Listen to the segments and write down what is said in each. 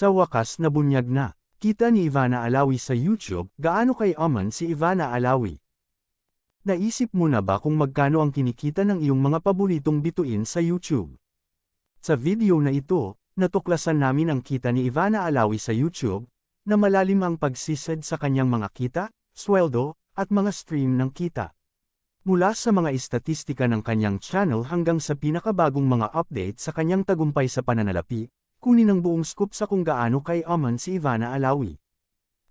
Sa wakas nabunyag na. Kita ni Ivana Alawi sa YouTube, gaano kay Aman si Ivana Alawi? Naisip mo na ba kung magkano ang kinikita ng iyong mga paboritong bituin sa YouTube? Sa video na ito, natuklasan namin ang kita ni Ivana Alawi sa YouTube, na malalim ang pagsisad sa kanyang mga kita, sweldo, at mga stream ng kita. Mula sa mga istatistika ng kanyang channel hanggang sa pinakabagong mga update sa kanyang tagumpay sa pananalapi, kunin ang buong scoop sa kung gaano kay Aman si Ivana Alawi.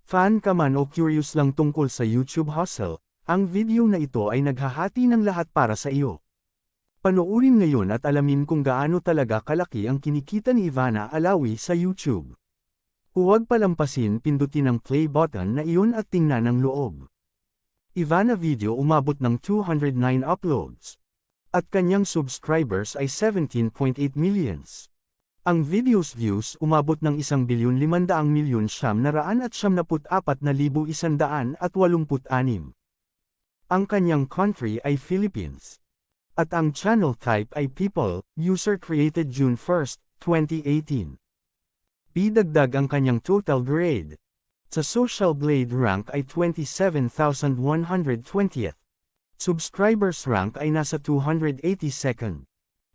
Fan ka man o curious lang tungkol sa YouTube hustle, ang video na ito ay naghahati ng lahat para sa iyo. Panoorin ngayon at alamin kung gaano talaga kalaki ang kinikita ni Ivana Alawi sa YouTube. Huwag palampasin pindutin ang play button na iyon at tingnan ang loob. Ivana video umabot ng 209 uploads. At kanyang subscribers ay 17.8 millions. Ang videos views umabot ng 1 bilyon 500 milyon siyam na raan at siyam na libo isandaan at walumput anim. Ang kanyang country ay Philippines. At ang channel type ay People, user created June 1, 2018. Bidagdag ang kanyang total grade. Sa Social Blade rank ay 27,120th. Subscribers rank ay nasa 282nd.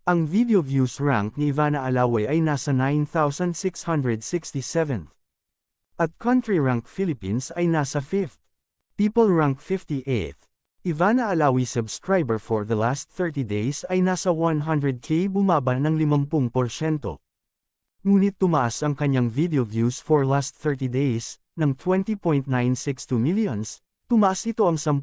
Ang video views rank ni Ivana Alawe ay nasa 9,667th. At country rank Philippines ay nasa 5th. People rank 58th. Ivana Alawi subscriber for the last 30 days ay nasa 100k bumaba ng 50%. Ngunit tumaas ang kanyang video views for last 30 days, ng 20.962 millions, tumaas ito ang 10%.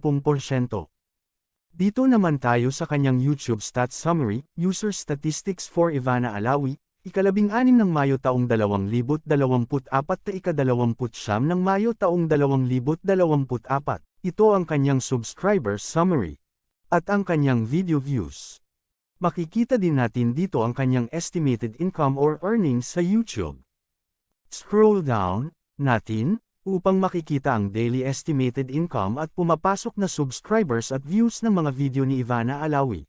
Dito naman tayo sa kanyang YouTube Stats Summary, User Statistics for Ivana Alawi, ikalabing anim ng Mayo taong 2024 na ikadalawamput siyam ng Mayo taong 2024. Ito ang kanyang subscriber summary. At ang kanyang video views. Makikita din natin dito ang kanyang estimated income or earnings sa YouTube. Scroll down, natin, upang makikita ang daily estimated income at pumapasok na subscribers at views ng mga video ni Ivana Alawi.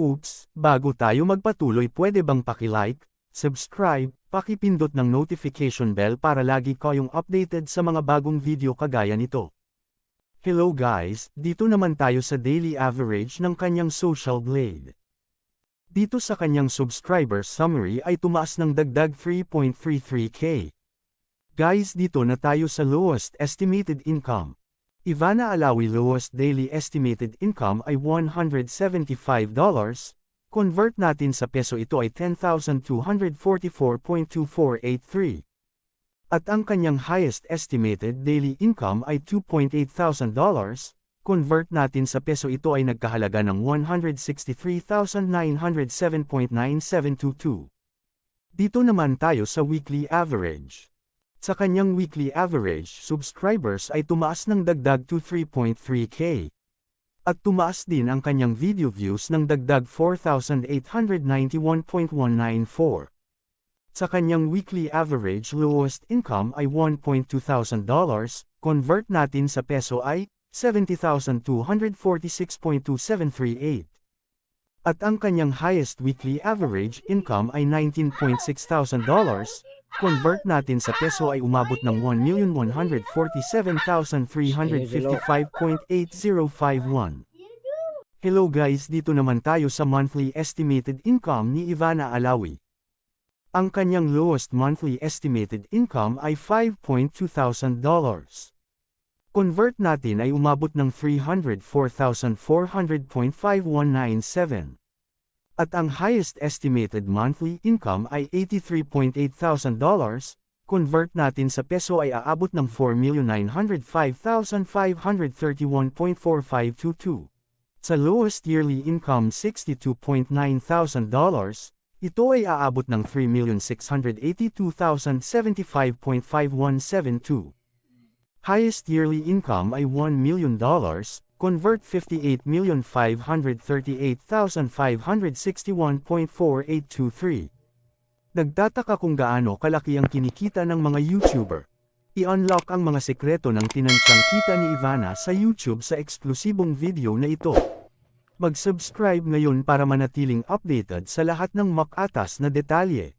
Oops, bago tayo magpatuloy pwede bang paki-like, subscribe, pakipindot ng notification bell para lagi kayong updated sa mga bagong video kagaya nito. Hello guys, dito naman tayo sa daily average ng kanyang social blade. Dito sa kanyang subscriber summary ay tumaas ng dagdag 3.33k. Guys dito na tayo sa lowest estimated income. Ivana Alawi lowest daily estimated income ay $175. Convert natin sa peso ito ay 10,244.2483. At ang kanyang highest estimated daily income ay $2.8 thousand convert natin sa peso ito ay nagkahalaga ng 163,907.9722. Dito naman tayo sa weekly average. Sa kanyang weekly average subscribers ay tumaas ng dagdag to 3.3k. At tumaas din ang kanyang video views ng dagdag 4,891.194. Sa kanyang weekly average lowest income ay $1.2 thousand convert natin sa peso ay 70,246.2738. At ang kanyang highest weekly average income ay $19.6 thousand convert natin sa peso ay umabot ng 1,147,355.8051. Hello guys dito naman tayo sa monthly estimated income ni Ivana Alawi. Ang kanyang lowest monthly estimated income ay $5.2 thousand. Convert natin ay umabot ng 304,400.5197. At ang highest estimated monthly income ay $83.8 thousand. Convert natin sa peso ay aabot ng 4,905,531.4522. Sa lowest yearly income $62.9 thousand, ito ay aabot ng 3,682,075.5172. Highest yearly income ay $1 million, convert 58,538,561.4823. Nagtataka kung gaano kalaki ang kinikita ng mga YouTuber. I-unlock ang mga sekreto ng tinansyang kita ni Ivana sa YouTube sa eksklusibong video na ito. Mag-subscribe ngayon para manatiling updated sa lahat ng makatas na detalye.